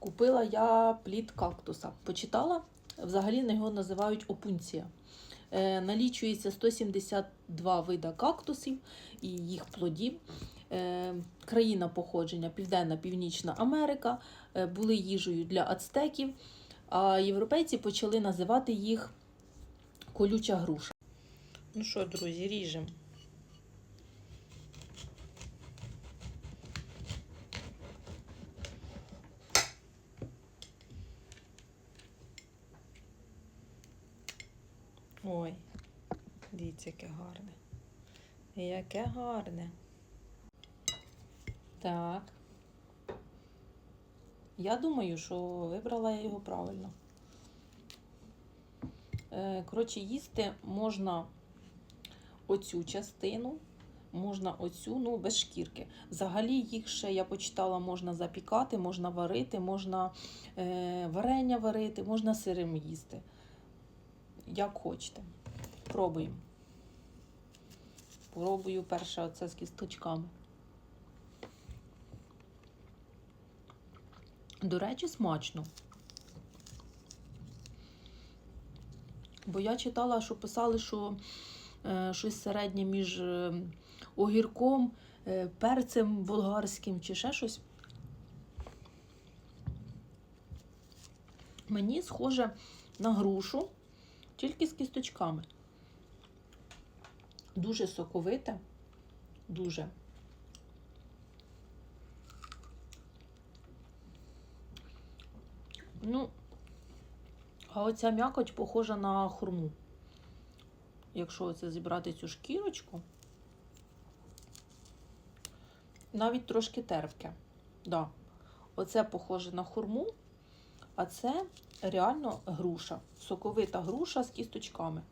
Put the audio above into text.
Купила я плід кактуса. Почитала, взагалі його називають опунція. Е, налічується 172 вида кактусів і їх плодів. Е, країна походження Південна Північна Америка е, були їжею для ацтеків, а європейці почали називати їх колюча груша. Ну що, друзі, ріжемо. Ой, дивіться, яке гарне. Яке гарне. Так. Я думаю, що вибрала я його правильно. Е, Коротше, їсти можна оцю частину, можна оцю, ну, без шкірки. Взагалі їх ще, я почитала, можна запікати, можна варити, можна е, варення варити, можна сирим їсти. Як хочете. Пробуємо. Пробую перше оце з кісточками. До речі, смачно. Бо я читала, що писали, що е, щось середнє між е, огірком, е, перцем болгарським чи ще щось. Мені схоже на грушу, тільки з кісточками. Дуже соковите, дуже. Ну, а оця м'якоть похожа на хурму. Якщо оце зібрати цю шкірочку, навіть трошки терпке. Да. Оце похоже на хурму, а це реально груша. Соковита груша з кісточками.